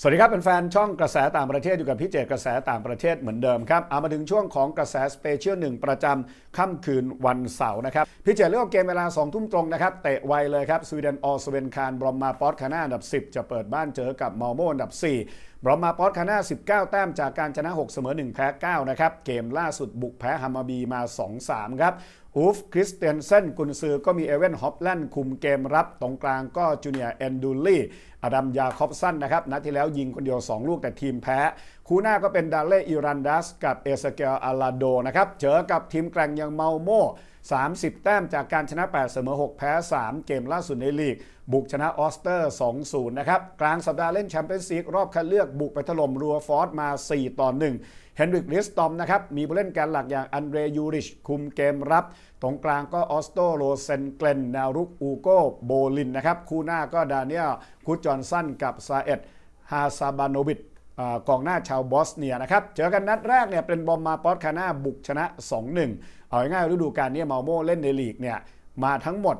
สวัสดีครับเป็นแฟนช่องกระแสต่างประเทศอยู่กับพี่เจกระแสต่างประเทศเหมือนเดิมครับเอามาถึงช่วงของกระแสสเปเชียลหนึ่งประจำค่ำคืนวันเสาร์นะครับพี่เจเลือกเกมเวลา2ทุ่มตรงนะครับเตะไวเลยครับสวีเดนออสเวนคารบรอมมาปอสคาน่าอันดับ 10 จะเปิดบ้านเจอกับมอลโมอันดับ 4 บรอมมาปอสคาน่า19 แต้มจากการชนะ 6 เสมอ 1 แพ้ 9 นะครับ เกมล่าสุดบุกแพ้ฮัมาบีมา 2-3 ครับอูฟคริสเตียนเซนกุนซือก็มีเอเวนฮอปแลนด์คุมเกมรับ ตรงกลางก็จูเนียร์แอนดูลี่อดัมยาคอบสันนะครับนัดที่แล้วยิงคนเดียว 2 ลูกแต่ทีมแพ้ คู่หน้าก็เป็นดาเล่อิรันดัสกับเอสเกลอาลาโดนะครับเจอกับทีมแกร่งอย่างเมาโม30 แต้มจากการชนะ 8 เสมอ 6 แพ้ 3 เกมล่าสุดในลีก บุกชนะออสเตอร์ 2-0 นะครับ กลางสัปดาห์เล่นแชมเปี้ยนส์ลีกรอบคัดเลือกบุกไปถล่มรัวฟอร์ดมา 4 ต่อ 1 เฮนริกลิสตอมนะครับ มีผู้เล่นแกนหลักอย่างอันเดรยูริช คุมเกมรับ ตรงกลางก็ออสโตโรเซนเกลนแนวรุกอูโกโบลินนะครับ คู่หน้าก็ดาเนิเอลคุดจอนสันกับซาเอ็ดฮาซาบานโนวิชอ่า กองหน้าชาวบอสเนียนะครับ เจอกันนัดแรกเนี่ยเป็นบอมมาปอสคาน่าบุกชนะ 2-1 เอาง่ายๆฤดูกาลนี้มาโมเล่นในลีกเนี่ยมาทั้งหมด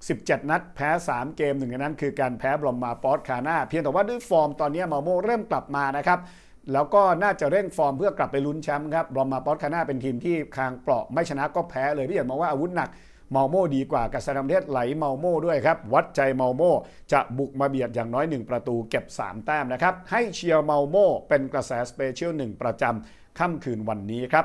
17 นัดแพ้ 3 เกมหนึ่งในนั้นคือการแพ้บอมมาปอสคาน่าเพียงแต่ว่าด้วยฟอร์มตอนนี้มาโมเริ่มกลับมานะครับแล้วก็น่าจะเร่งฟอร์มเพื่อกลับไปลุ้นแชมป์ครับบอมมาปอสคาน่าเป็นทีมที่คางเปราะไม่ชนะก็แพ้เลยพี่เห็นมองว่าอาวุธหนัก เมาโม่ดีกว่ากับสนามเทศไหลเมาโม่ด้วยครับ วัดใจเมาโม่จะบุกมาเบียดอย่างน้อย 1 ประตูเก็บ 3 แต้มนะครับ ให้เชียร์เมาโม่เป็นกระแสสเปเชียล1ประจำค่ำคืนวันนี้ครับ